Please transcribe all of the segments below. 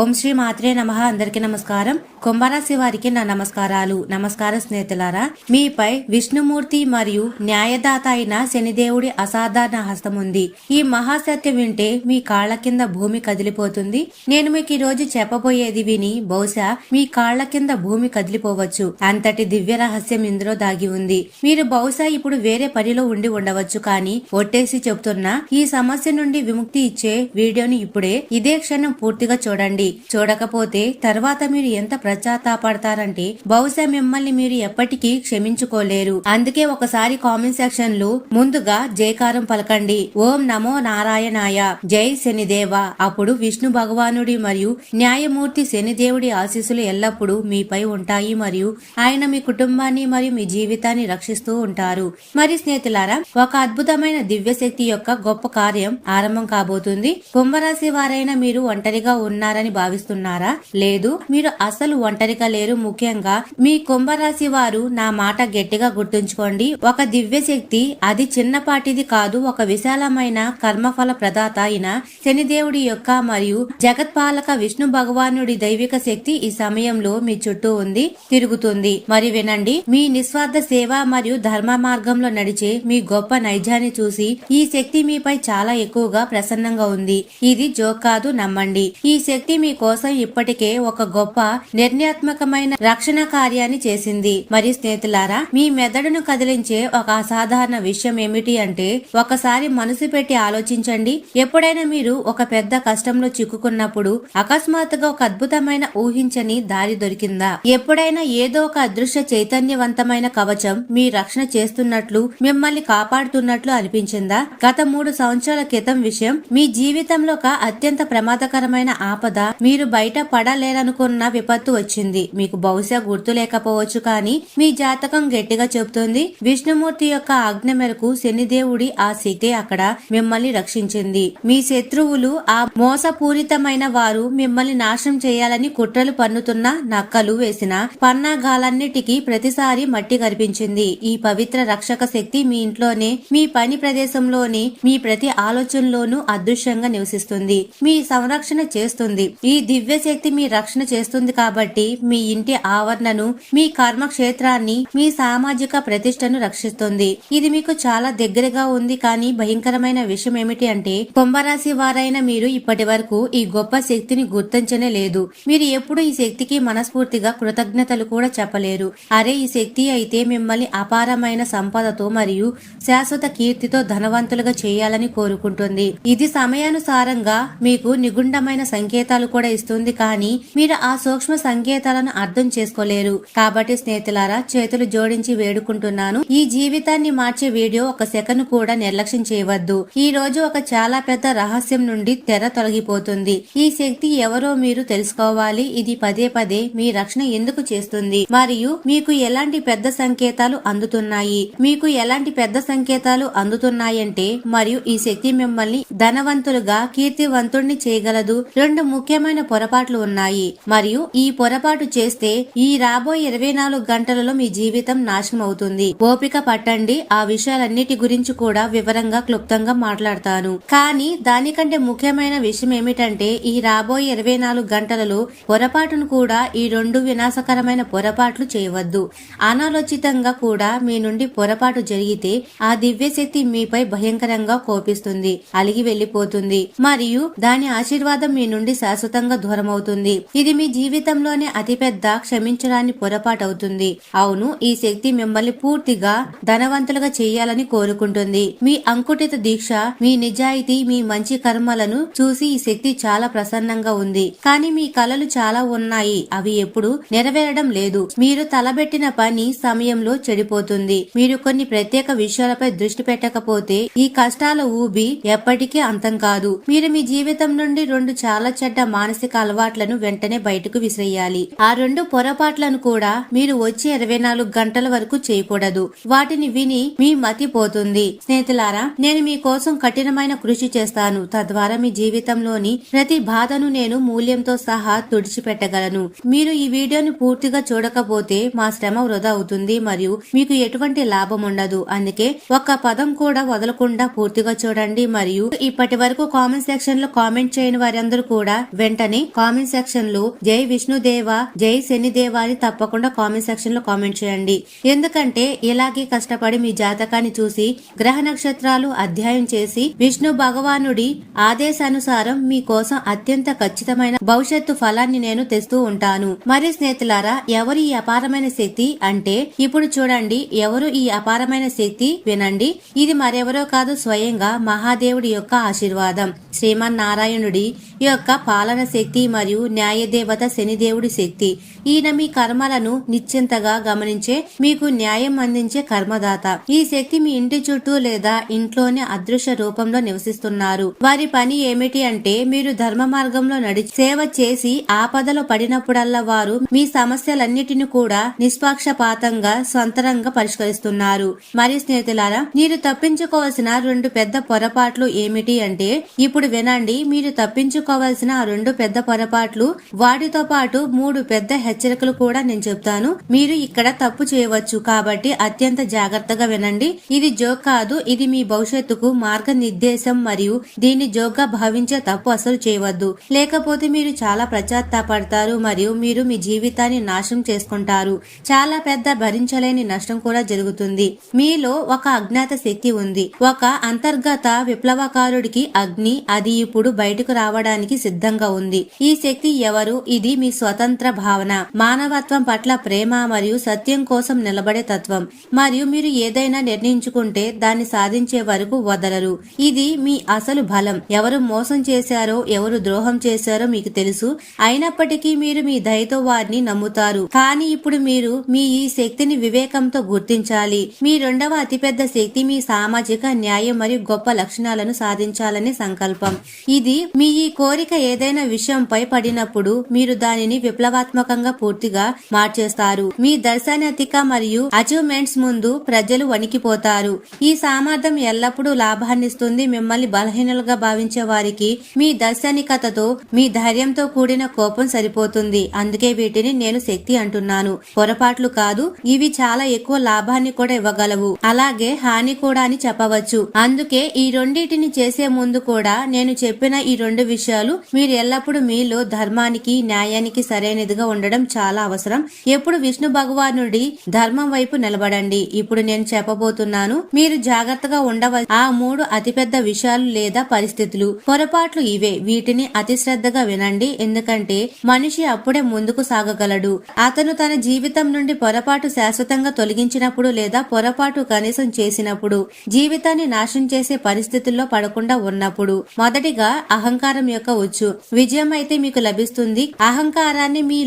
ఓం శ్రీ మాత్రే నమ. అందరికి నమస్కారం. కుంభరాశి వారికి నా నమస్కారాలు. నమస్కారం స్నేహితులారా మీపై విష్ణుమూర్తి మరియు న్యాయదాత అయిన శనిదేవుడి అసాధారణ హస్తం ఉంది. ఈ మహాసత్యం వింటే మీ కాళ్ళ కింద భూమి కదిలిపోతుంది. నేను మీకు ఈ రోజు చెప్పబోయేది విని బహుశా మీ కాళ్ళ కింద భూమి కదిలిపోవచ్చు. అంతటి దివ్య రహస్యం ఇందులో దాగి ఉంది. మీరు బహుశా ఇప్పుడు వేరే పనిలో ఉండి ఉండవచ్చు. కానీ ఒట్టేసి చెప్తున్నా ఈ సమస్య నుండి విముక్తి ఇచ్చే వీడియోని ఇప్పుడే ఇదే క్షణం పూర్తిగా చూడండి. చూడకపోతే తర్వాత మీరు ఎంత పశ్చాత్తాపడతారంటే బహుశా మిమ్మల్ని మీరు ఎప్పటికీ క్షమించుకోలేరు. అందుకే ఒకసారి కామెంట్ సెక్షన్లో ముందుగా జయకారం పలకండి. ఓం నమో నారాయణాయ. జై శనిదేవ. అప్పుడు విష్ణు భగవానుడి మరియు న్యాయమూర్తి శనిదేవుడి ఆశీస్సులు ఎల్లప్పుడూ మీపై ఉంటాయి మరియు ఆయన మీ కుటుంబాన్ని మరియు మీ జీవితాన్ని రక్షిస్తూ ఉంటారు. మరి స్నేహితులారా ఒక అద్భుతమైన దివ్యశక్తి యొక్క గొప్ప కార్యం ఆరంభం కాబోతుంది. కుంభరాశి వారైన మీరు ఒంటరిగా ఉన్నారని భావిస్తున్నారా? లేదు మీరు అసలు ఒంటరిగా లేరు. ముఖ్యంగా మీ కుంభరాశి వారు నా మాట గట్టిగా గుర్తుంచుకోండి. ఒక దివ్య శక్తి అది చిన్నపాటిది కాదు. ఒక విశాలమైన కర్మఫల ప్రదాత అయిన శనిదేవుడి యొక్క మరియు జగత్పాలక విష్ణు భగవానుడి దైవిక శక్తి ఈ సమయంలో మీ చుట్టూ ఉంది తిరుగుతుంది. మరి వినండి మీ నిస్వార్థ సేవ మరియు ధర్మ మార్గంలో నడిచే మీ గొప్ప నైజాన్ని చూసి ఈ శక్తి మీపై చాలా ఎక్కువగా ప్రసన్నంగా ఉంది. ఇది జోక్ కాదు నమ్మండి. ఈ శక్తి మీ కోసం ఇప్పటికే ఒక గొప్ప నిర్ణయాత్మకమైన రక్షణ కార్యాన్ని చేసింది. మరి స్నేహితులారా మీ మెదడును కదిలించే ఒక అసాధారణ విషయం ఏమిటి అంటే ఒకసారి మనసు పెట్టి ఆలోచించండి. ఎప్పుడైనా మీరు ఒక పెద్ద కష్టంలో చిక్కుకున్నప్పుడు అకస్మాత్తుగా ఒక అద్భుతమైన ఊహించని దారి దొరికిందా? ఎప్పుడైనా ఏదో ఒక అదృశ్య చైతన్యవంతమైన కవచం మీ రక్షణ చేస్తున్నట్లు మిమ్మల్ని కాపాడుతున్నట్లు అనిపించిందా? గత మూడు సంవత్సరాల క్రితం విషయం మీ జీవితంలో ఒక అత్యంత ప్రమాదకరమైన ఆపద మీరు బయట పడలేరనుకున్న విపత్తు వచ్చింది. మీకు బహుశా గుర్తు లేకపోవచ్చు కానీ మీ జాతకం గట్టిగా చెబుతుంది. విష్ణుమూర్తి యొక్క ఆజ్ఞ మేరకు శనిదేవుడి ఆ శక్తి అక్కడ మిమ్మల్ని రక్షించింది. మీ శత్రువులు ఆ మోసపూరితమైన వారు మిమ్మల్ని నాశనం చేయాలని కుట్రలు పన్నుతున్న నక్కలు వేసిన పన్నాగాలన్నిటికీ ప్రతిసారి మట్టి కనిపించింది ఈ పవిత్ర రక్షక శక్తి మీ ఇంట్లోనే మీ పని ప్రదేశంలోనే మీ ప్రతి ఆలోచనలోనూ అదృశ్యంగా నివసిస్తుంది. మీ సంరక్షణ చేస్తుంది. ఈ దివ్య శక్తి మీ రక్షణ చేస్తుంది కాబట్టి మీ ఇంటి ఆవరణను మీ కర్మక్షేత్రాన్ని మీ సామాజిక ప్రతిష్టను రక్షిస్తుంది. ఇది మీకు చాలా దగ్గరగా ఉంది కానీ భయంకరమైన విషయం ఏమిటి అంటే కుంభరాశి వారైన మీరు ఇప్పటి వరకు ఈ గొప్ప శక్తిని గుర్తించనే లేదు. మీరు ఎప్పుడు ఈ శక్తికి మనస్ఫూర్తిగా కృతజ్ఞతలు కూడా చెప్పలేరు. అరే ఈ శక్తి అయితే మిమ్మల్ని అపారమైన సంపదతో మరియు శాశ్వత కీర్తితో ధనవంతులుగా చేయాలని కోరుకుంటుంది. ఇది సమయానుసారంగా మీకు నిగుండమైన సంకేతాలు కూడా ఇస్తుంది కానీ మీరు ఆ సూక్ష్మ సంకేతాలను అర్థం చేసుకోలేరు. కాబట్టి స్నేహితులారా చేతులు జోడించి వేడుకుంటున్నాను. ఈ జీవితాన్ని మార్చే వీడియో ఒక సెకండ్ కూడా నిర్లక్ష్యం చేయవద్దు. ఈ రోజు ఒక చాలా పెద్ద రహస్యం నుండి తెర తొలగిపోతుంది. ఈ శక్తి ఎవరో మీరు తెలుసుకోవాలి. ఇది పదే పదే మీ రక్షణ ఎందుకు చేస్తుంది? మరియు మీకు ఎలాంటి పెద్ద సంకేతాలు అందుతున్నాయి? మీకు ఎలాంటి పెద్ద సంకేతాలు అందుతున్నాయంటే మరియు ఈ శక్తి మిమ్మల్ని ధనవంతులుగా కీర్తివంతుణ్ణి చేయగలదు. రెండు ముఖ్యమైన పొరపాట్లు ఉన్నాయి. మరియు ఈ పొరపాటు చేస్తే ఈ రాబోయే ఇరవై నాలుగు గంటలలో మీ జీవితం నాశనం అవుతుంది. ఓపిక పట్టండి. ఆ విషయాలన్నిటి గురించి కూడా వివరంగా క్లుప్తంగా మాట్లాడతాను. కానీ దానికంటే ముఖ్యమైన విషయం ఏమిటంటే ఈ రాబోయే ఇరవై నాలుగు గంటలలో పొరపాటును కూడా ఈ రెండు వినాశకరమైన పొరపాట్లు చేయవద్దు. అనాలోచితంగా కూడా మీ నుండి పొరపాటు జరిగితే ఆ దివ్యశక్తి మీపై భయంకరంగా కోపిస్తుంది అలిగి వెళ్ళిపోతుంది మరియు దాని ఆశీర్వాదం మీ నుండి శాశ్వతంగా దూరమవుతుంది. ఇది మీ జీవితంలోనే అతిపెద్ద క్షమించడాన్ని పొరపాటు అవుతుంది అవును ఈ శక్తి మిమ్మల్ని పూర్తిగా ధనవంతులుగా చేయాలని కోరుకుంటుంది. మీ అంకుటిత దీక్ష మీ నిజాయితీ మీ మంచి కర్మలను చూసి ఈ శక్తి చాలా ప్రసన్నంగా ఉంది. కానీ మీ కలలు చాలా ఉన్నాయి. అవి ఎప్పుడు నెరవేరడం లేదు. మీరు తలబెట్టిన పని సమయంలో చెడిపోతుంది. మీరు కొన్ని ప్రత్యేక విషయాలపై దృష్టి పెట్టకపోతే ఈ కష్టాల ఊబి ఎప్పటికీ అంతం కాదు. మీరు మీ జీవితం నుండి రెండు చాలా చెడ్డ మానసిక అలవాట్లను వెంటనే బయటకు విసిరేయాలి. ఆ రెండు పొరపాట్లను కూడా మీరు వచ్చే ఇరవై నాలుగు గంటల వరకు చేయకూడదు. వాటిని విని మీ మతి పోతుంది. స్నేహితులారా నేను మీ కోసం కఠినమైన కృషి చేస్తాను. తద్వారా మీ జీవితంలోని ప్రతి బాధను నేను మూల్యంతో సహా తుడిచిపెట్టగలను. మీరు ఈ వీడియోను పూర్తిగా చూడకపోతే మా శ్రమ వృధా అవుతుంది మరియు మీకు ఎటువంటి లాభం ఉండదు. అందుకే ఒక్క పదం కూడా వదలకుండా పూర్తిగా చూడండి. మరియు ఇప్పటి వరకు కామెంట్ సెక్షన్లో కామెంట్ చేయని వారందరూ కూడా వెంటనే కామెంట్ సెక్షన్లో జై విష్ణుదేవ జై శనిదేవ అని తప్పకుండా కామెంట్ సెక్షన్లో కామెంట్ చేయండి. ఎందుకంటే ఇలాగే కష్టపడి మీ జాతకాన్ని చూసి గ్రహ నక్షత్రాలు అధ్యాయం చేసి విష్ణు భగవానుడి ఆదేశానుసారం మీ కోసం అత్యంత ఖచ్చితమైన భవిష్యత్తు ఫలాన్ని నేను తెస్తూ ఉంటాను. మరి స్నేహితులారా ఎవరు ఈ అపారమైన శక్తి? అంటే ఇప్పుడు చూడండి ఎవరు ఈ అపారమైన శక్తి? వినండి. ఇది మరెవరో కాదు స్వయంగా మహాదేవుడి యొక్క ఆశీర్వాదం. శ్రీమన్ నారాయణుడి యొక్క పాలన శక్తి మరియు న్యాయదేవత శనిదేవుడి శక్తి. ఈయన మీ కర్మలను నిశ్చింతగా గమనించే మీకు న్యాయం అందించే కర్మదాత. ఈ శక్తి మీ ఇంటి చుట్టూ లేదా ఇంట్లోనే అదృశ్య రూపంలో నివసిస్తున్నారు. వారి పని ఏమిటి అంటే మీరు ధర్మ మార్గంలో నడిచి సేవ చేసి ఆపదలో పడినప్పుడల్లా వారు మీ సమస్యలన్నిటిని కూడా నిష్పాక్షపాతంగా స్వంతరంగా పరిష్కరిస్తున్నారు. మరి స్నేహితులారా మీరు తప్పించుకోవాల్సిన రెండు పెద్ద పొరపాట్లు ఏమిటి అంటే ఇప్పుడు వినండి మీరు తప్పించుకోవాల్సిన రెండు పెద్ద పొరపాట్లు వాటితో పాటు మూడు పెద్ద హెచ్చరికలు కూడా నేను చెప్తాను. మీరు ఇక్కడ తప్పు చేయవచ్చు. కాబట్టి అత్యంత జాగ్రత్తగా వినండి. ఇది జోక్ కాదు. ఇది మీ భవిష్యత్తుకు మార్గనిర్దేశం మరియు దీన్ని జోక్గా భావించే తప్పు అసలు చేయవద్దు. లేకపోతే మీరు చాలా ప్రచాత్తాపడతారు మరియు మీరు మీ జీవితాన్ని నాశనం చేసుకుంటారు. చాలా పెద్ద భరించలేని నష్టం కూడా జరుగుతుంది. మీలో ఒక అజ్ఞాత శక్తి ఉంది. ఒక అంతర్గత విప్లవకారుడికి అగ్ని అది ఇప్పుడు బయటకు రావడానికి సిద్ధంగా ఉంది. ఈ శక్తి ఎవరు? ఇది మీ స్వతంత్ర భావన. మానవత్వం పట్ల ప్రేమ మరియు సత్యం కోసం నిలబడే తత్వం. మరియు మీరు ఏదైనా నిర్ణయించుకుంటే దాన్ని సాధించే వరకు వదలరు. ఇది మీ అసలు బలం. ఎవరు మోసం చేశారో ఎవరు ద్రోహం చేశారో మీకు తెలుసు. అయినప్పటికీ మీరు మీ దయతో వారిని నమ్ముతారు. కానీ ఇప్పుడు మీరు మీ ఈ శక్తిని వివేకంతో గుర్తించాలి. మీ రెండవ అతిపెద్ద శక్తి మీ సామాజిక న్యాయం మరియు గొప్ప లక్షణాలను సాధించాలనే సంకల్పం. ఇది మీ ఈ కోరిక ఏదైనా విషయంపై పడినప్పుడు మీరు దానిని విప్లవాత్మకంగా పూర్తిగా మార్చేస్తారు. మీ దర్శనతిక మరియు అచీవ్మెంట్స్ ముందు ప్రజలు వణికిపోతారు. ఈ సామర్థ్యం ఎల్లప్పుడూ లాభాన్నిస్తుంది. మిమ్మల్ని బలహీనలుగా భావించే వారికి మీ దర్శనికతతో మీ ధైర్యంతో కూడిన కోపం సరిపోతుంది. అందుకే వీటిని నేను శక్తి అంటున్నాను. పొరపాట్లు కాదు ఇవి చాలా ఎక్కువ లాభాన్ని కూడా ఇవ్వగలవు. అలాగే హాని కూడా అని చెప్పవచ్చు. అందుకే ఈ రెండింటిని చేసే ముందు కూడా నేను చెప్పిన ఈ రెండు విషయాలు మీరు ఎల్లప్పుడూ మీలో ధర్మానికి న్యాయానికి సరైనదిగా ఉండడం చాలా అవసరం. ఎప్పుడు విష్ణు భగవానుడి ధర్మం వైపు నిలబడండి. ఇప్పుడు నేను చెప్పబోతున్నాను మీరు జాగ్రత్తగా ఉండవలసిన ఆ మూడు అతిపెద్ద విషయాలు లేదా పరిస్థితులు. పొరపాట్లు ఇవే. వీటిని అతి శ్రద్ధగా వినండి. ఎందుకంటే మనిషి అప్పుడే ముందుకు సాగగలడు. అతను తన జీవితం నుండి పొరపాటు శాశ్వతంగా తొలగించినప్పుడు లేదా పొరపాటు కనీసం చేసినప్పుడు జీవితాన్ని నాశనం చేసే పరిస్థితుల్లో పడకుండా ఉన్నప్పుడు మొదటిగా అహంకారం యొక్క ఉచ్చు. విజయం అయితే మీకు లభిస్తుంది. అహంకారాన్ని మీ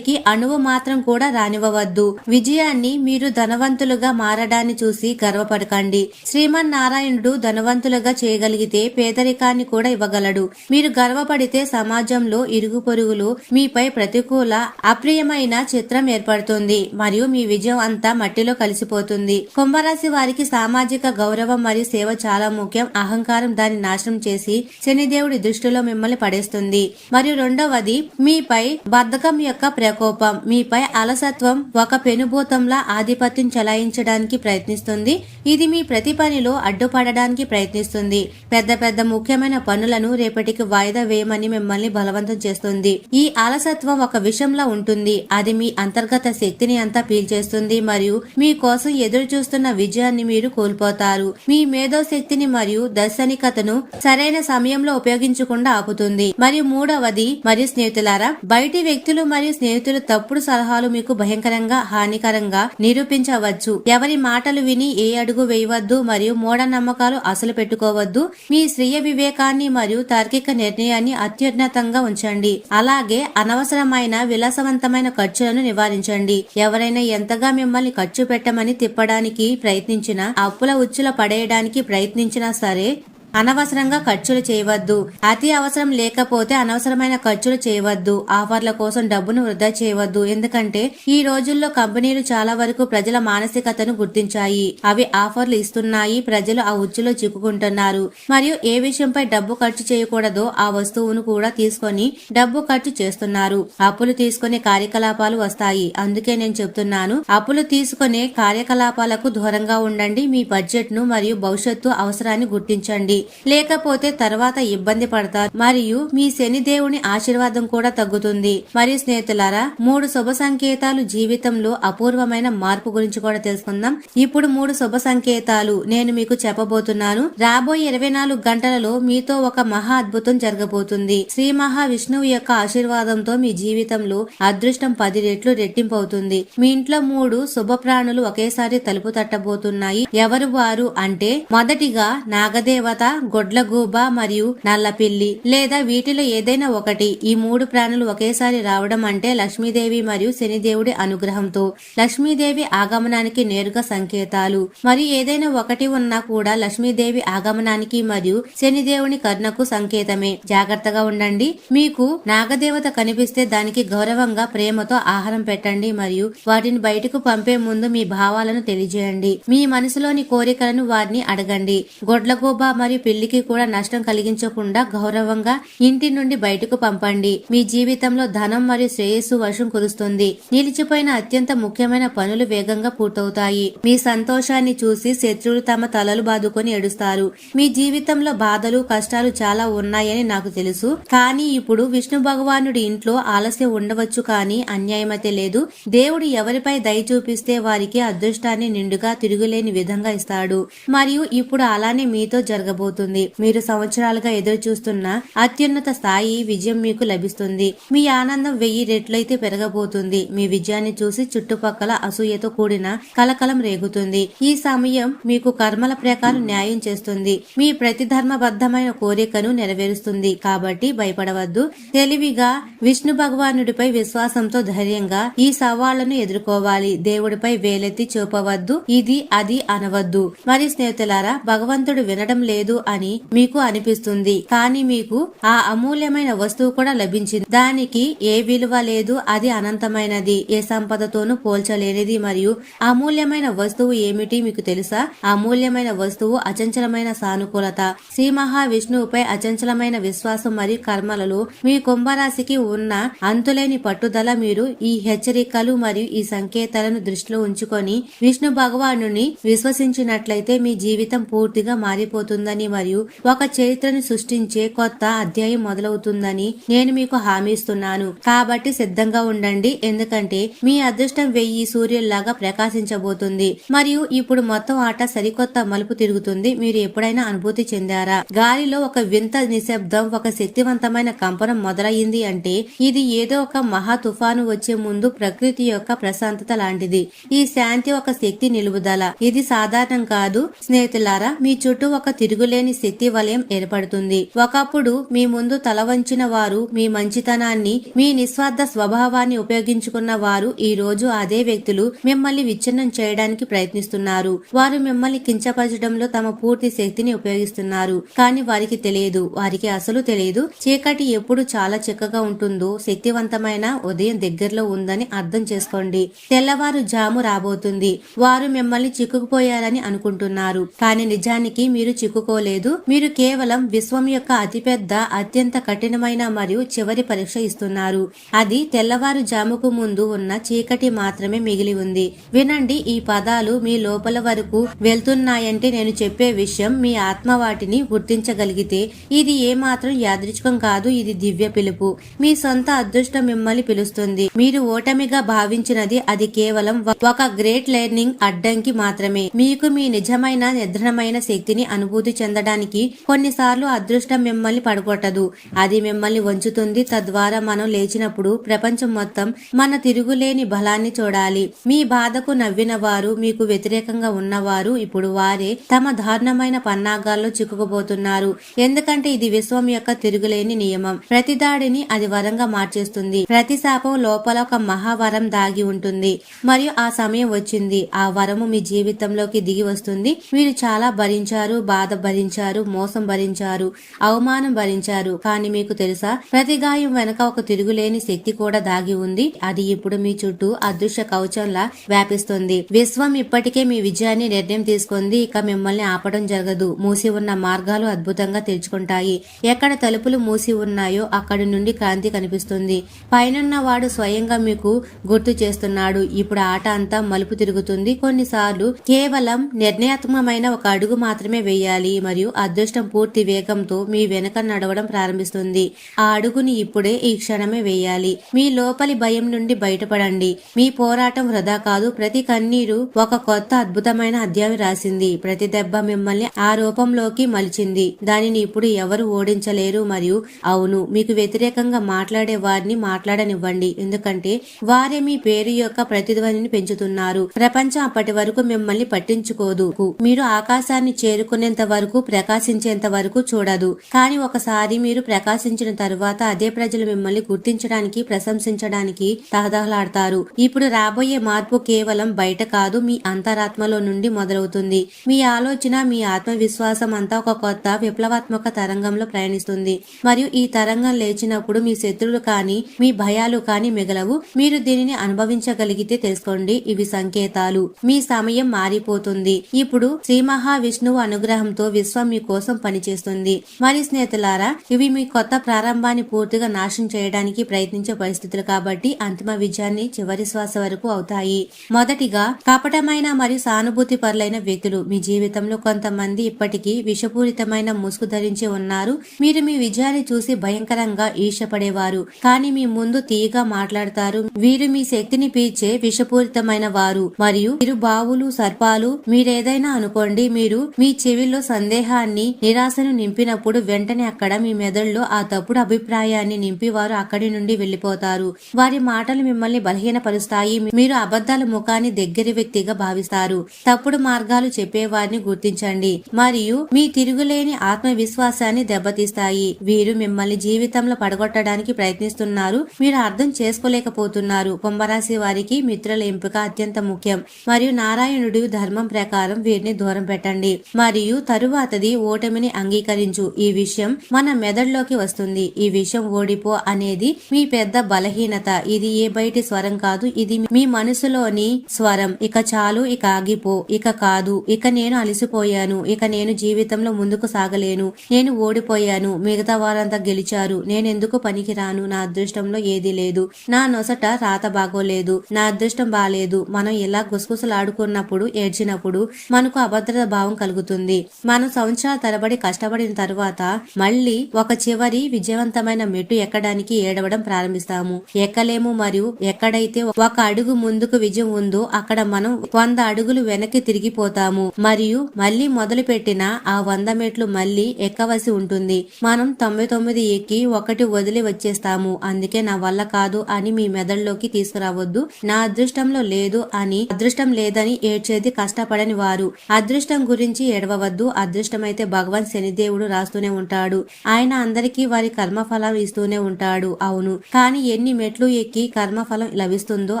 లోపలికి అణువు మాత్రం కూడా రానివ్వవద్దు. విజయాన్ని మీరు ధనవంతులుగా మారడాన్ని చూసి గర్వపడకండి. శ్రీమన్ నారాయణుడు ధనవంతులుగా చేయగలిగితే పేదరికాన్ని కూడా ఇవ్వగలడు. మీరు గర్వపడితే సమాజంలో ఇరుగు పొరుగులు మీపై ప్రతికూల అప్రియమైన చిత్రం ఏర్పడుతుంది మరియు మీ విజయం అంతా మట్టిలో కలిసిపోతుంది. కుంభరాశి వారికి సామాజిక గౌరవం మరియు సేవ చాలా ముఖ్యం. అహంకారం దాన్ని నాశనం చేసి శనిదేవుడి దృష్టిలో మిమ్మల్ని పడేస్తుంది. మరియు రెండవది మీపై బద్ధకం యొక్క ప్రకోపం. మీపై అలసత్వం ఒక పెనుభూతంలా ఆధిపత్యం చెలాయించడానికి ప్రయత్నిస్తుంది. ఇది మీ ప్రతి పనిలో అడ్డుపడడానికి ప్రయత్నిస్తుంది. పెద్ద పెద్ద ముఖ్యమైన పనులను రేపటికి వాయిదా వేయమని మిమ్మల్ని బలవంతం చేస్తుంది. ఈ అలసత్వం ఒక విషయంలో ఉంటుంది. అది మీ అంతర్గత శక్తిని అంతా పీల్చేస్తుంది మరియు మీ కోసం ఎదురు చూస్తున్న విజయాన్ని మీరు కోల్పోతారు. మీ మేధో శక్తిని మరియు దర్శనికతను సరైన సమయంలో ఉపయోగించకుండా ఆపుతుంది. మరియు మూడవది మరియు స్నేహితులారా బయటి వ్యక్తులు మరియు స్నేహితులు తప్పుడు సలహాలు మీకు భయంకరంగా హానికరంగా నిరూపించవచ్చు ఎవరి మాటలు విని ఏ అడుగు వేయవద్దు మరియు మూఢనమ్మకాలు అసలు పెట్టుకోవద్దు. మీ స్వీయ వివేకాన్ని మరియు తార్కిక నిర్ణయాన్ని అత్యున్నతంగా ఉంచండి. అలాగే అనవసరమైన విలాసవంతమైన ఖర్చులను నివారించండి. ఎవరైనా ఎంతగా మిమ్మల్ని ఖర్చు పెట్టమని తిప్పడానికి ప్రయత్నించినా అప్పుల ఉచ్చుల పడేయడానికి ప్రయత్నించినా సరే అనవసరంగా ఖర్చులు చేయవద్దు. అతి అవసరం లేకపోతే అనవసరమైన ఖర్చులు చేయవద్దు. ఆఫర్ల కోసం డబ్బును వృధా చేయవద్దు. ఎందుకంటే ఈ రోజుల్లో కంపెనీలు చాలా వరకు ప్రజల మానసికతను గుర్తించాయి. అవి ఆఫర్లు ఇస్తున్నాయి. ప్రజలు ఆ ఉచ్చులో చిక్కుకుంటున్నారు. మరియు ఏ విషయంపై డబ్బు ఖర్చు చేయకూడదో ఆ వస్తువును కూడా తీసుకొని డబ్బు ఖర్చు చేస్తున్నారు. అప్పులు తీసుకునే కార్యకలాపాలు వస్తాయి. అందుకే నేను చెప్తున్నాను అప్పులు తీసుకునే కార్యకలాపాలకు దూరంగా ఉండండి. మీ బడ్జెట్ను మరియు భవిష్యత్తు అవసరాన్ని గుర్తించండి. లేకపోతే తర్వాత ఇబ్బంది పడతారు. మరియు మీ శని దేవుని ఆశీర్వాదం కూడా తగ్గుతుంది. మరియు స్నేహితులారా మూడు శుభ సంకేతాలు జీవితంలో అపూర్వమైన మార్పు గురించి కూడా తెలుసుకుందాం. ఇప్పుడు మూడు శుభ సంకేతాలు నేను మీకు చెప్పబోతున్నాను. రాబోయే ఇరవై నాలుగు గంటలలో మీతో ఒక మహా అద్భుతం జరగబోతుంది. శ్రీ మహావిష్ణువు యొక్క ఆశీర్వాదంతో మీ జీవితంలో అదృష్టం పది రెట్లు రెట్టింపు అవుతుంది మీ ఇంట్లో మూడు శుభ ప్రాణులు ఒకేసారి తలుపు తట్టబోతున్నాయి. ఎవరు వారు అంటే మొదటిగా నాగదేవత గొడ్లగూబ మరియు నల్లపిల్లి లేదా వీటిలో ఏదైనా ఒకటి. ఈ మూడు ప్రాణులు ఒకేసారి రావడం అంటే లక్ష్మీదేవి మరియు శనిదేవుడి అనుగ్రహంతో. లక్ష్మీదేవి ఆగమనానికి నేరుగా సంకేతాలు. మరియు ఏదైనా ఒకటి ఉన్నా కూడా లక్ష్మీదేవి ఆగమనానికి మరియు శనిదేవుని కరుణకు సంకేతమే. జాగ్రత్తగా ఉండండి. మీకు నాగదేవత కనిపిస్తే దానికి గౌరవంగా ప్రేమతో ఆహారం పెట్టండి మరియు వాటిని బయటకు పంపే ముందు మీ భావాలను తెలియజేయండి. మీ మనసులోని కోరికలను వారిని అడగండి. గొడ్లగూబ మరియు పెళ్ళికి కూడా నష్టం కలిగించకుండా గౌరవంగా ఇంటి నుండి బయటకు పంపండి. మీ జీవితంలో ధనం మరియు శ్రేయస్సు వర్షం కురుస్తుంది. నిలిచిపోయిన అత్యంత ముఖ్యమైన పనులు వేగంగా పూర్తవుతాయి. మీ సంతోషాన్ని చూసి శత్రువులు తమ తలలు బాదుకొని ఏడుస్తారు. మీ జీవితంలో బాధలు కష్టాలు చాలా ఉన్నాయని నాకు తెలుసు. కానీ ఇప్పుడు విష్ణు భగవానుడి ఇంట్లో ఆలస్యం ఉండవచ్చు కానీ అన్యాయమైతే లేదు. దేవుడు ఎవరిపై దయ చూపిస్తే వారికి అదృష్టాన్ని నిండుగా తిరుగులేని విధంగా ఇస్తాడు. మరియు ఇప్పుడు అలానే మీతో జరగబోతుంది. మీరు సంవత్సరాలుగా ఎదురు చూస్తున్న అత్యున్నత స్థాయి విజయం మీకు లభిస్తుంది. మీ ఆనందం వెయ్యి రెట్లయితే పెరగబోతుంది. మీ విజయాన్ని చూసి చుట్టుపక్కల అసూయతో కూడిన కలకలం రేగుతుంది. ఈ సమయం మీకు కర్మల ప్రకారం న్యాయం చేస్తుంది. మీ ప్రతిధర్మబద్ధమైన కోరికను నెరవేరుస్తుంది. కాబట్టి భయపడవద్దు. తెలివిగా విష్ణు భగవానుడిపై విశ్వాసంతో ధైర్యంగా ఈ సవాళ్ళను ఎదుర్కోవాలి. దేవుడిపై వేలెత్తి చూపవద్దు. ఇది అది అనవద్దు. మరి స్నేహితులారా భగవంతుడు వినడం లేదు అని మీకు అనిపిస్తుంది. కానీ మీకు ఆ అమూల్యమైన వస్తువు కూడా లభించింది. దానికి ఏ విలువ లేదు అది అనంతమైనది. ఏ సంపదతోనూ పోల్చలేనిది మరియు అమూల్యమైన వస్తువు ఏమిటి మీకు తెలుసా? అమూల్యమైన వస్తువు అచంచలమైన సానుకూలత. శ్రీ మహావిష్ణువుపై అచంచలమైన విశ్వాసం మరియు కర్మలలో మీ కుంభరాశికి ఉన్న అంతులేని పట్టుదల మీరు ఈ హెచ్చరికలు మరియు ఈ సంకేతాలను దృష్టిలో ఉంచుకొని విష్ణు భగవాను విశ్వసించినట్లయితే మీ జీవితం పూర్తిగా మారిపోతుందని మరియు ఒక చరిత్రను సృష్టించే కొత్త అధ్యాయం మొదలవుతుందని నేను మీకు హామీ ఇస్తున్నాను కాబట్టి సిద్ధంగా ఉండండి. ఎందుకంటే మీ అదృష్టం వెయ్యి సూర్యుల్లాగా ప్రకాశించబోతుంది. మరియు ఇప్పుడు మొత్తం ఆట సరికొత్త మలుపు తిరుగుతుంది. మీరు ఎప్పుడైనా అనుభూతి చెందారా? గాలిలో ఒక వింత నిశ్శబ్దం ఒక శక్తివంతమైన కంపనం మొదలయ్యింది అంటే ఇది ఏదో ఒక మహా తుఫాను వచ్చే ముందు ప్రకృతి యొక్క ప్రశాంతత లాంటిది. ఈ శాంతి ఒక శక్తి నిలుపుదల. ఇది సాధారణం కాదు. స్నేహితులారా మీ చుట్టూ ఒక లేని శక్తి వలయం ఏర్పడుతుంది. ఒకప్పుడు మీ ముందు తల వంచిన వారు మీ మంచితనాన్ని మీ నిస్వార్థ స్వభావాన్ని ఉపయోగించుకున్న వారు ఈ రోజు అదే వ్యక్తులు మిమ్మల్ని విచ్ఛిన్నం చేయడానికి ప్రయత్నిస్తున్నారు. వారు మిమ్మల్ని కించపరచడంలో తమ పూర్తి శక్తిని ఉపయోగిస్తున్నారు. కానీ వారికి తెలియదు. వారికి అసలు తెలియదు. చీకటి ఎప్పుడు చాలా చిక్కగా ఉంటుందో శక్తివంతమైన ఉదయం దగ్గరలో ఉందని అర్థం చేసుకోండి. తెల్లవారు జాము రాబోతుంది. వారు మిమ్మల్ని చిక్కుకుపోయారని అనుకుంటున్నారు. కానీ నిజానికి మీరు చిక్కుకోలేదు మీరు కేవలం విశ్వం యొక్క అతిపెద్ద అత్యంత కఠినమైన మరియు చివరి పరీక్ష ఇస్తున్నారు. అది తెల్లవారు జాముకు ముందు ఉన్న చీకటి మాత్రమే మిగిలి ఉంది. వినండి ఈ పదాలు మీ లోపల వరకు వెళ్తున్నాయంటే నేను చెప్పే విషయం మీ ఆత్మ వాటిని గుర్తించగలిగితే ఇది ఏమాత్రం యాదృచ్ఛికం కాదు ఇది దివ్య పిలుపు. మీ సొంత అదృష్టం మిమ్మల్ని పిలుస్తుంది. మీరు ఓటమిగా భావించినది అది కేవలం ఒక గ్రేట్ లెర్నింగ్ అడ్డంకి మాత్రమే. మీకు మీ నిజమైన నిద్రణమైన శక్తిని అనుభూతి చెందడానికి కొన్నిసార్లు అదృష్టం మిమ్మల్ని పడగొట్టదు. అది మిమ్మల్ని వంచుతుంది. తద్వారా మనం లేచినప్పుడు ప్రపంచం మొత్తం మన తిరుగులేని బలాన్ని చూడాలి. మీ బాధకు నవ్విన వారు మీకు వ్యతిరేకంగా ఉన్నవారు ఇప్పుడు వారే తమ దారుణమైన పన్నాగాల్లో చిక్కుకుపోతున్నారు. ఎందుకంటే ఇది విశ్వం యొక్క తిరుగులేని నియమం. ప్రతి దాడిని అది వరంగా మార్చేస్తుంది. ప్రతి శాపం లోపల ఒక మహావరం దాగి ఉంటుంది. మరియు ఆ సమయం వచ్చింది. ఆ వరము మీ జీవితంలోకి దిగి వస్తుంది. మీరు చాలా భరించారు బాధ భరించారు మోసం భరించారు అవమానం భరించారు. కానీ మీకు తెలుసా ప్రతి గాయం వెనక ఒక తిరుగులేని శక్తి కూడా దాగి ఉంది. అది ఇప్పుడు మీ చుట్టూ అదృశ్య కవచంలా వ్యాపిస్తుంది. విశ్వం ఇప్పటికే మీ విజయాన్ని నిర్ణయం తీసుకుంది. ఇక మిమ్మల్ని ఆపడం జరగదు. మూసి ఉన్న మార్గాలు అద్భుతంగా తెరుచుకుంటాయి. ఎక్కడ తలుపులు మూసి ఉన్నాయో అక్కడి నుండి క్రాంతి కనిపిస్తుంది. పైనున్న వాడు స్వయంగా మీకు గుర్తు చేస్తున్నాడు. ఇప్పుడు ఆట అంతా మలుపు తిరుగుతుంది. కొన్నిసార్లు కేవలం నిర్ణయాత్మకమైన ఒక అడుగు మాత్రమే వేయాలి. మరియు అదృష్టం పూర్తి వేగంతో మీ వెనక నడవడం ప్రారంభిస్తుంది. ఆ అడుగుని ఇప్పుడే ఈ క్షణమే వేయాలి. మీ లోపలి భయం నుండి బయటపడండి. మీ పోరాటం వృధా కాదు. ప్రతి కన్నీరు ఒక కొత్త అద్భుతమైన అధ్యాయం రాసింది. ప్రతి దెబ్బ మిమ్మల్ని ఆ రూపంలోకి మలిచింది. దానిని ఇప్పుడు ఎవరు ఓడించలేరు మరియు అవును మీకు వ్యతిరేకంగా మాట్లాడే వారిని మాట్లాడనివ్వండి. ఎందుకంటే వారే మీ పేరు యొక్క ప్రతిధ్వనిని పెంచుతున్నారు. ప్రపంచం అప్పటి వరకు మిమ్మల్ని పట్టించుకోదు. మీరు ఆకాశాన్ని చేరుకునేంత వరకు ప్రకాశించేంత వరకు చూడదు. కానీ ఒకసారి మీరు ప్రకాశించిన తరువాత అదే ప్రజలు మిమ్మల్ని గుర్తించడానికి ప్రశంసించడానికి తహదహలాడతారు ఇప్పుడు రాబోయే మార్పు కేవలం బయట కాదు మీ అంతరాత్మలో నుండి మొదలవుతుంది. మీ ఆలోచన మీ ఆత్మవిశ్వాసం అంతా ఒక కొత్త విప్లవాత్మక తరంగంలో ప్రయాణిస్తుంది. మరియు ఈ తరంగం లేచినప్పుడు మీ శత్రువులు కానీ మీ భయాలు కానీ మిగలవు. మీరు దీనిని అనుభవించగలిగితే తెలుసుకోండి ఇవి సంకేతాలు. మీ సమయం మారిపోతుంది. ఇప్పుడు శ్రీ మహావిష్ణువు అనుగ్రహంతో విశ్వ విశ్వం కోసం పనిచేస్తుంది మరి స్నేహితులారా ఇవి మీ కొత్త ప్రారంభాన్ని పూర్తిగా నాశనం చేయడానికి ప్రయత్నించే పరిస్థితులు కాబట్టి అంతిమ విజయాన్ని చివరి శ్వాస వరకు అవుతాయి. మొదటిగా కపటమైన మరియు సానుభూతి పరులైన వ్యక్తులు మీ జీవితంలో కొంతమంది ఇప్పటికీ విషపూరితమైన ముసుగు ధరించి ఉన్నారు. మీరు మీ విజయాన్ని చూసి భయంకరంగా ఈర్షపడేవారు కానీ మీ ముందు తీయగా మాట్లాడతారు. వీరు మీ శక్తిని పీల్చే విషపూరితమైన వారు. మరియు మీరు బావులు సర్పాలు మీరేదైనా అనుకోండి మీరు మీ చెవిలో సందేహాన్ని నిరాశను నింపినప్పుడు వెంటనే అక్కడ మీ మెదడులో ఆ తప్పుడు అభిప్రాయాన్ని నింపి వారు అక్కడి నుండి వెళ్ళిపోతారు వారి మాటలు మిమ్మల్ని బలహీనపరుస్తాయి. మీరు అబద్ధాల ముఖాన్ని దగ్గరి వ్యక్తిగా భావిస్తారు. తప్పుడు మార్గాలు చెప్పేవారిని గుర్తించండి. మరియు మీ తిరుగులేని ఆత్మవిశ్వాసాన్ని దెబ్బతీస్తాయి. వీరు మిమ్మల్ని జీవితంలో పడగొట్టడానికి ప్రయత్నిస్తున్నారు. మీరు అర్థం చేసుకోలేకపోతున్నారు. కుంభరాశి వారికి మిత్రుల ఎంపిక అత్యంత ముఖ్యం. మరియు నారాయణుడి ధర్మం ప్రకారం వీరిని దూరం పెట్టండి. మరియు తరువాత తరువాతది ఓటమిని అంగీకరించు. ఈ విషయం మన మెదడులోకి వస్తుంది. ఈ విషయం ఓడిపో అనేది మీ పెద్ద బలహీనత. ఇది ఏ బయటి స్వరం కాదు. ఇది మీ మనసులోని స్వరం. ఇక చాలు ఇక ఆగిపో. ఇక కాదు. ఇక నేను అలసిపోయాను. ఇక నేను జీవితంలో ముందుకు సాగలేను. నేను ఓడిపోయాను. మిగతా వారంతా గెలిచారు. నేనెందుకు పనికిరాను? నా అదృష్టంలో ఏది లేదు. నా నొసట రాత బాగోలేదు. నా అదృష్టం బాలేదు. మనం ఇలా గుసగుసలాడుకున్నప్పుడు ఏడ్చినప్పుడు మనకు అభద్రత భావం కలుగుతుంది. మనం సంవత్సరాల తరబడి కష్టపడిన తరువాత మళ్ళీ ఒక చివరి విజయవంతమైన మెట్టు ఎక్కడానికి ఏడవడం ప్రారంభిస్తాము. ఎక్కలేము మరియు ఎక్కడైతే ఒక అడుగు ముందుకు విజయం ఉందో అక్కడ మనం వంద అడుగులు వెనక్కి తిరిగిపోతాము మరియు మళ్ళీ మొదలు పెట్టిన ఆ వంద మెట్లు మళ్ళీ ఎక్కవలసి ఉంటుంది. మనం తొంభై తొమ్మిది ఎక్కి ఒకటి వదిలి వచ్చేస్తాము. అందుకే నా వల్ల కాదు అని మీ మెదడులోకి తీసుకురావద్దు. నా అదృష్టంలో లేదు అని అదృష్టం లేదని ఏడ్చేది కష్టపడని వారు. అదృష్టం గురించి ఏడవవద్దు. అదృష్టమైతే భగవాన్ శనిదేవుడు రాస్తూనే ఉంటాడు. ఆయన అందరికీ వారి కర్మఫలం ఇస్తూనే ఉంటాడు. అవును. కానీ ఎన్ని మెట్లు ఎక్కి కర్మఫలం లభిస్తుందో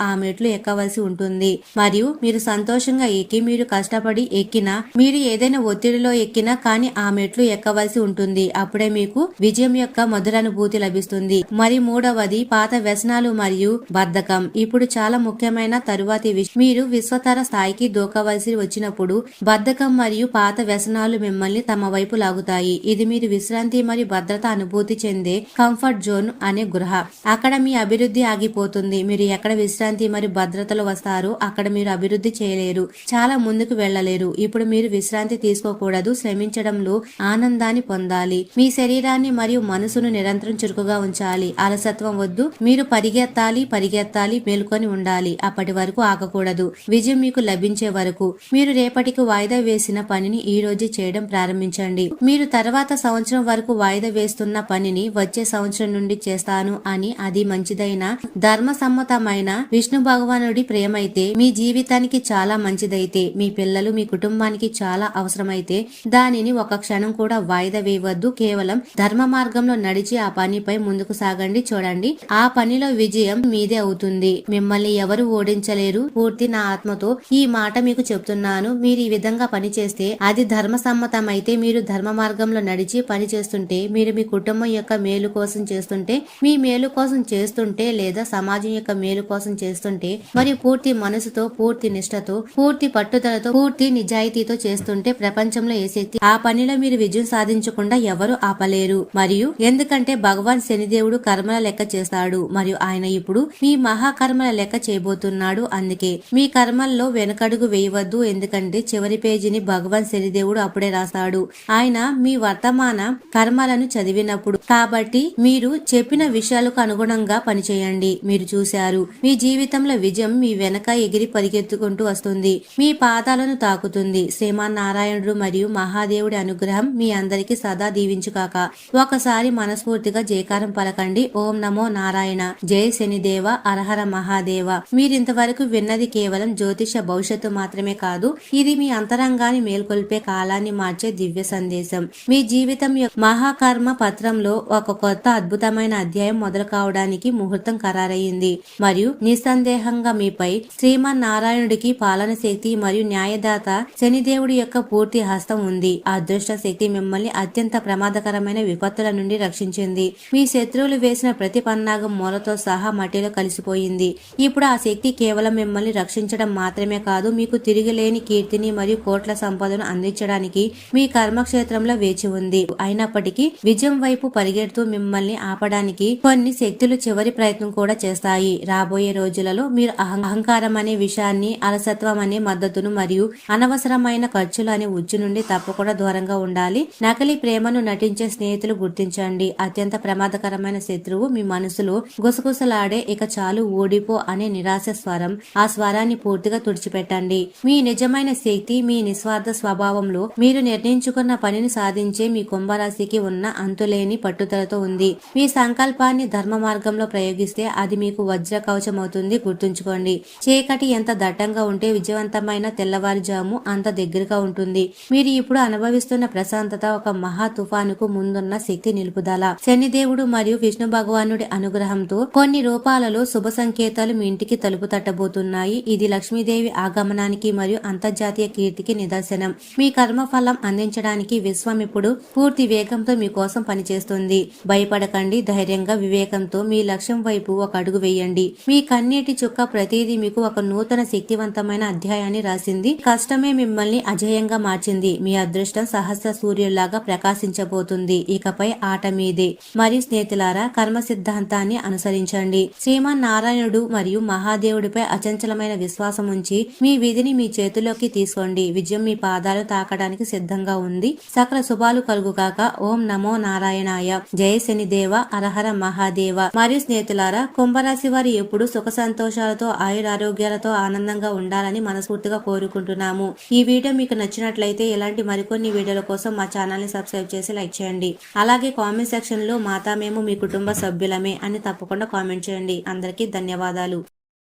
ఆ మెట్లు ఎక్కవలసి ఉంటుంది. మరియు మీరు సంతోషంగా ఎక్కి మీరు కష్టపడి ఎక్కినా మీరు ఏదైనా ఒత్తిడిలో ఎక్కినా కానీ ఆ మెట్లు ఎక్కవలసి ఉంటుంది. అప్పుడే మీకు విజయం యొక్క మధురానుభూతి లభిస్తుంది. మరి మూడవది పాత వ్యసనాలు మరియు బద్ధకం. ఇప్పుడు చాలా ముఖ్యమైన తరువాతి విషయం. మీరు విశ్వతర స్థాయికి దూకవలసి వచ్చినప్పుడు బద్ధకం మరియు పాత వ్యసనాలు మిమ్మల్ని తమ వైపు లాగుతాయి. ఇది మీరు విశ్రాంతి మరియు భద్రత అనుభూతి చెందే కంఫర్ట్ జోన్ అనే గృహ. అక్కడ మీ అభివృద్ధి ఆగిపోతుంది. మీరు ఎక్కడ విశ్రాంతి మరియు భద్రతలో వస్తారో అక్కడ మీరు అభివృద్ధి చేయలేరు. చాలా ముందుకు వెళ్ళలేరు. ఇప్పుడు మీరు విశ్రాంతి తీసుకోకూడదు. శ్రమించడంలో ఆనందాన్ని పొందాలి. మీ శరీరాన్ని మరియు మనసును నిరంతరం చురుకుగా ఉంచాలి. అలసత్వం వద్దు. మీరు పరిగెత్తాలి పరిగెత్తాలి మేల్కొని ఉండాలి. అప్పటి వరకు ఆగకూడదు. విజయం మీకు లభించే వరకు. మీరు రేపటికి వాయిదా వేసిన పనిని ఈ రోజు చేయడం ప్రారంభించండి. మీరు తర్వాత సంవత్సరం వరకు వాయిదా వేస్తున్న పనిని వచ్చే సంవత్సరం నుండి చేస్తాను అని అది మంచిదైన ధర్మ సమ్మతమైన విష్ణు భగవానుడి ప్రేమైతే మీ జీవితానికి చాలా మంచిదైతే మీ పిల్లలు మీ కుటుంబానికి చాలా అవసరమైతే దానిని ఒక క్షణం కూడా వాయిదా వేయవద్దు. కేవలం ధర్మ మార్గంలో నడిచి ఆ పనిపై ముందుకు సాగండి. చూడండి ఆ పనిలో విజయం మీదే అవుతుంది. మిమ్మల్ని ఎవరు ఓడించలేరు. పూర్తి నా ఆత్మతో ఈ మాట మీకు చెప్తున్నాను. మీరు ఈ విధంగా పని చేస్తే అది ధర్మ సమ్మతమైతే మీరు ధర్మ మార్గంలో నడిచి పని చేస్తుంటే మీరు మీ కుటుంబం యొక్క మేలు కోసం చేస్తుంటే మీ మేలు కోసం చేస్తుంటే లేదా సమాజం యొక్క మేలు కోసం చేస్తుంటే మరియు పూర్తి మనసుతో పూర్తి నిష్ఠతో పూర్తి పట్టుదలతో పూర్తి నిజాయితీతో చేస్తుంటే ప్రపంచంలో ఏ శక్తి ఆ పనిలో మీరు విజయం సాధించకుండా ఎవరు ఆపలేరు. మరియు ఎందుకంటే భగవాన్ శనిదేవుడు కర్మల లెక్క చేస్తాడు మరియు ఆయన ఇప్పుడు మీ మహాకర్మల లెక్క చేయబోతున్నాడు. అందుకే మీ కర్మల్లో వెనకడుగు వేయవద్దు ఎందుకంటే చివరి పేజీని భగవాన్ శనిదేవుడు అప్పుడే రాశాడు. ఆయన మీ వర్తమాన కర్మలను చదివినప్పుడు. కాబట్టి మీరు చెప్పిన విషయాలకు అనుగుణంగా పనిచేయండి. మీరు చూశారు మీ జీవితంలో విజయం మీ వెనక ఎగిరి పరిగెత్తుకుంటూ వస్తుంది. మీ పాదాలను తాకుతుంది. శ్రీమన్నారాయణుడు మరియు మహాదేవుడి అనుగ్రహం మీ అందరికీ సదా దీవించుకాక ఒకసారి మనస్ఫూర్తిగా జయకారం పలకండి. ఓం నమో నారాయణ. జై శనిదేవ. అరహర మహాదేవ. మీరింతవరకు విన్నది కేవలం జ్యోతిష భవిష్యత్తు మాత్రమే కాదు ఇది మీ అంతరంగాన్ని మేల్కొల్పే కాలాన్ని మార్చే దివ్య సందేశం. మీ జీవితం యొక్క మహాకర్మ పత్రంలో ఒక కొత్త అద్భుతమైన అధ్యాయం మొదలు కావడానికి ముహూర్తం ఖరారయ్యింది మరియు నిస్సందేహంగా మీపై శ్రీమన్ నారాయణుడికి పాలన శక్తి మరియు న్యాయదాత శనిదేవుడి యొక్క పూర్తి హస్తం ఉంది. ఆ అదృష్ట శక్తి మిమ్మల్ని అత్యంత ప్రమాదకరమైన విపత్తుల నుండి రక్షించింది. మీ శత్రువులు వేసిన ప్రతి పన్నాగం మూలతో సహా మట్టిలో కలిసిపోయింది. ఇప్పుడు ఆ శక్తి కేవలం మిమ్మల్ని రక్షించడం మాత్రమే కాదు మీకు తిరిగిలేని కీర్తిని మరియు కోట్ల సంపదను అందించడానికి మీ కర్మక్షేత్రంలో వేచి ఉంది. అయినప్పటికీ విజయం వైపు పరిగెడుతూ మిమ్మల్ని ఆపడానికి కొన్ని శక్తులు చివరి ప్రయత్నం కూడా చేస్తాయి. రాబోయే రోజులలో మీరు అహంకారం అనే విషయాన్ని అలసత్వం అనే మద్దతును మరియు అనవసరమైన ఖర్చులు అనే ఉచ్చు నుండి తప్పకుండా దూరంగా ఉండాలి. నకిలీ ప్రేమను నటించే స్నేహితులు గుర్తించండి. అత్యంత ప్రమాదకరమైన శత్రువు మీ మనసులో గుసగుసలాడే ఇక చాలు ఓడిపో అనే నిరాశ స్వరం ఆ స్వరాన్ని పూర్తిగా తుడిచిపెట్టండి. మీ నిజమైన శక్తి మీ నిస్వార్థ స్వభావంలో మీరు నిర్ణయించుకున్న పనిని సాధించే మీ కుంభరాశికి ఉన్న అంతులేని పట్టుదలతో ఉంది. మీ సంకల్పాన్ని ధర్మ మార్గంలో ప్రయోగిస్తే అది మీకు వజ్ర కవచమవుతుంది గుర్తుంచుకోండి. చీకటి ఎంత దట్టంగా ఉంటే విజయవంతమైన తెల్లవారుజాము అంత దగ్గరగా ఉంటుంది. మీరు ఇప్పుడు అనుభవిస్తున్న ప్రశాంతత ఒక మహా తుఫానుకు ముందున్న శక్తి నిలుపుదల. శనిదేవుడు మరియు విష్ణు భగవానుడి అనుగ్రహంతో కొన్ని రూపాలలో శుభ సంకేతాలు మీ ఇంటికి తలుపు తట్టబోతున్నాయి. ఇది లక్ష్మీదేవి ఆగమనానికి మరియు అంతర్జాతీయ కీర్తికి నిదర్శనం. మీ కర్మ ఫలం అందించడానికి విశ్వం ఇప్పుడు పూర్తి వేగంతో మీకోసం పనిచేస్తుంది. భయపడకండి ధైర్యంగా వివేకంతో మీ లక్ష్యం వైపు ఒక అడుగు వేయండి. మీ కన్నీటి చుక్క ప్రతిదీ మీకు ఒక నూతన శక్తివంతమైన అధ్యాయాన్ని రాసింది. కష్టమే మిమ్మల్ని అజయంగా మార్చింది. మీ అదృష్టం సహస్ర సూర్యుల్లాగా ప్రకాశించబోతుంది. ఇకపై ఆట మీదే. మరియు స్నేహితులారా కర్మ సిద్ధాంతాన్ని అనుసరించండి. శ్రీమాన్ నారాయణుడు మరియు మహాదేవుడిపై అచంచలమైన విశ్వాసం ఉంచి మీ విధిని మీ చేతిలోకి తీసుకోండి. విజయం మీ పాదాలు తాకడానికి సిద్ధంగా ఉంది. సకల శుభాలు కలుగుగాక ఓం నమో నారాయణాయ. జయ శనిదేవ అరహర మహాదేవ. మరియు స్నేహితులారా కుంభరాశి వారి ఎప్పుడు సుఖ సంతోషాలతో ఆయురారోగ్యాలతో ఆనందంగా ఉండాలని మనస్ఫూర్తిగా కోరుకుంటున్నాము. ఈ వీడియో మీకు నచ్చినట్లయితే ఇలాంటి మరికొన్ని వీడియోల కోసం మా ఛానల్ని సబ్స్క్రైబ్ చేసి లైక్ చేయండి. అలాగే కామెంట్ సెక్షన్లో మాతా మేము మీ కుటుంబ సభ్యులమే అని తప్పకుండా కామెంట్ చేయండి. అందరికీ ధన్యవాదాలు.